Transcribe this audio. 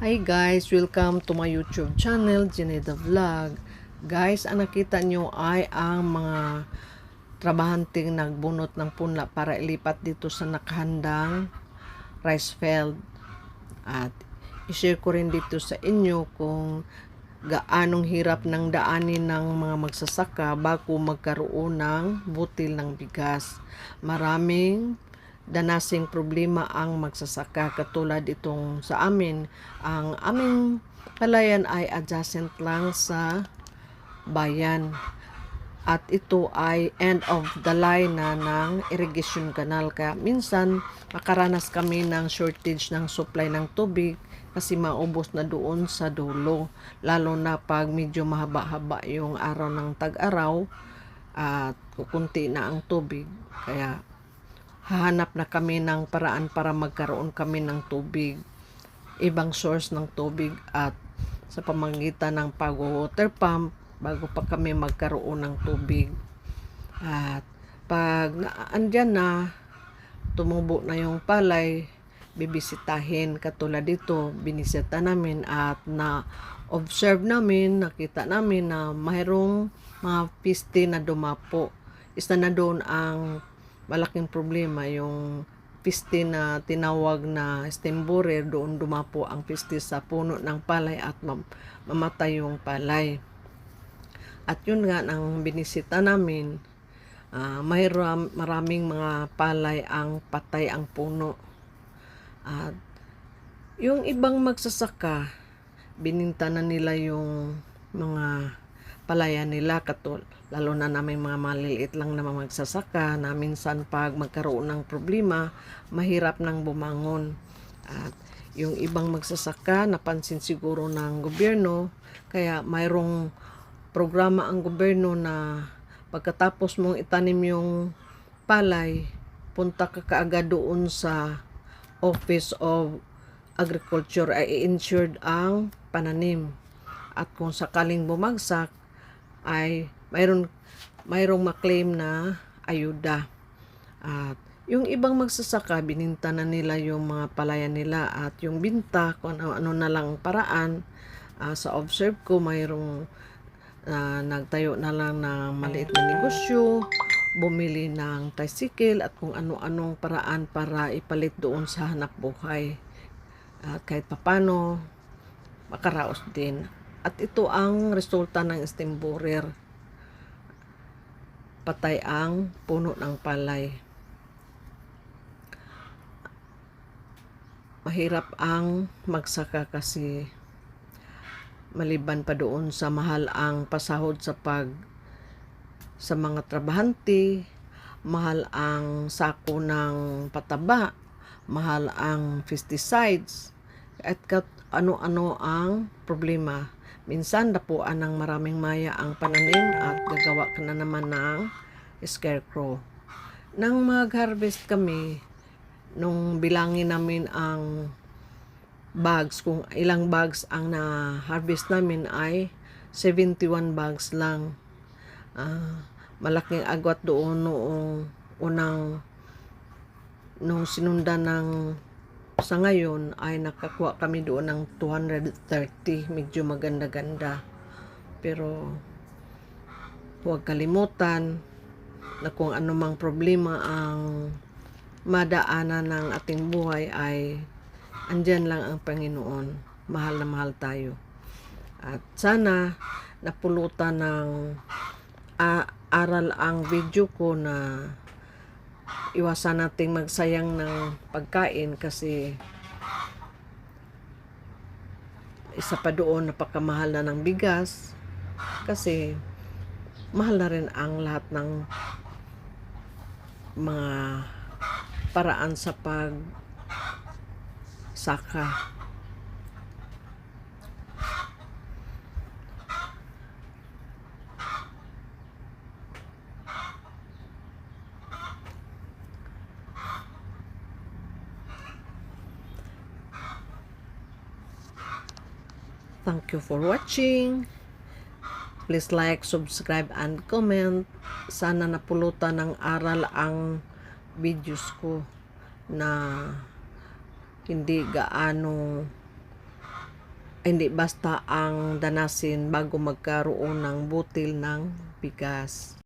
Hi guys, welcome to my YouTube channel, Janeda Vlog. Guys, ang nakita nyo ay ang mga trabahanting nagbunot ng punla para ilipat dito sa nakahandang rice field. At ishare ko rin dito sa inyo kung gaanong hirap ng daanin ng mga magsasaka bago magkaroon ng butil ng bigas. Maraming danasing problema ang magsasaka katulad itong sa amin. Ang aming palayan ay adjacent lang sa bayan. At ito ay end of the line na ng irrigation canal. Kaya minsan makaranas kami ng shortage ng supply ng tubig kasi maubos na doon sa dulo. Lalo na pag medyo mahaba-haba yung araw ng tag-araw at kukunti na ang tubig. Kaya hahanap na kami ng paraan para magkaroon kami ng tubig. Ibang source ng tubig at sa pamagitan ng pag-water pump bago pa kami magkaroon ng tubig. At pag andyan na, tumubo na yung palay, bibisitahin katulad dito, binisita namin at na observe namin, nakita namin na mayroong mga piste na dumapo. Isa na doon ang malaking problema yung piste na tinawag na stem borer doon dumapo ang piste sa puno ng palay at mam- mamatay yung palay. At yun nga ang binisita namin, ah mayroon maraming mga palay ang patay ang puno. At yung ibang magsasaka, bininta na nila yung mga palaya nila katul lalo na namin mga maliliit lang na magsasaka na minsan pag magkaroon ng problema mahirap nang bumangon. At yung ibang magsasaka napansin siguro ng gobyerno kaya mayroong programa ang gobyerno na pagkatapos mong itanim yung palay punta ka kaagad doon sa Office of Agriculture ay insured ang pananim. At kung sakaling bumagsak ay mayroon mayroong maklaim na ayuda. At yung ibang magsasaka, bininta na nila yung mga palayan nila at yung binta, kung ano, ano na lang ang paraan. Ah, sa observe ko, mayroong ah, nagtayo na lang ng maliit na negosyo, bumili ng tricycle at kung ano-anong paraan para ipalit doon sa hanap buhay. At kahit papano, makaraos din. At ito ang resulta ng stem borer. Patay ang puno ng palay. Mahirap ang magsaka kasi maliban pa doon sa mahal ang pasahod sa pag sa mga trabahante, mahal ang sako ng pataba, mahal ang pesticides, at ano-ano ang problema. Minsan dapuan ng maraming maya ang pananim at gagawa ka na naman ng scarecrow. Nang mag-harvest kami, nung bilangin namin ang bags, kung ilang bags ang na-harvest namin ay 71 bags lang. Ah, malaking agwat doon noong unang nung sinundan ng sa ngayon ay nakakuha kami doon ng 230 medyo maganda-ganda. Pero huwag kalimutan na kung anumang problema ang madaanan ng ating buhay ay andyan lang ang Panginoon. Mahal na mahal tayo. At sana napulutan ng a- aral ang video ko na iwasan nating magsayang ng pagkain kasi isa pa doon napakamahal na ng bigas. Kasi mahal na rin ang lahat ng mga paraan sa pag saka Thank you for watching. Please like, subscribe, and comment. Sana napulutan ng aral ang videos ko na hindi gaano hindi basta ang danasin bago magkaroon ng butil ng bigas.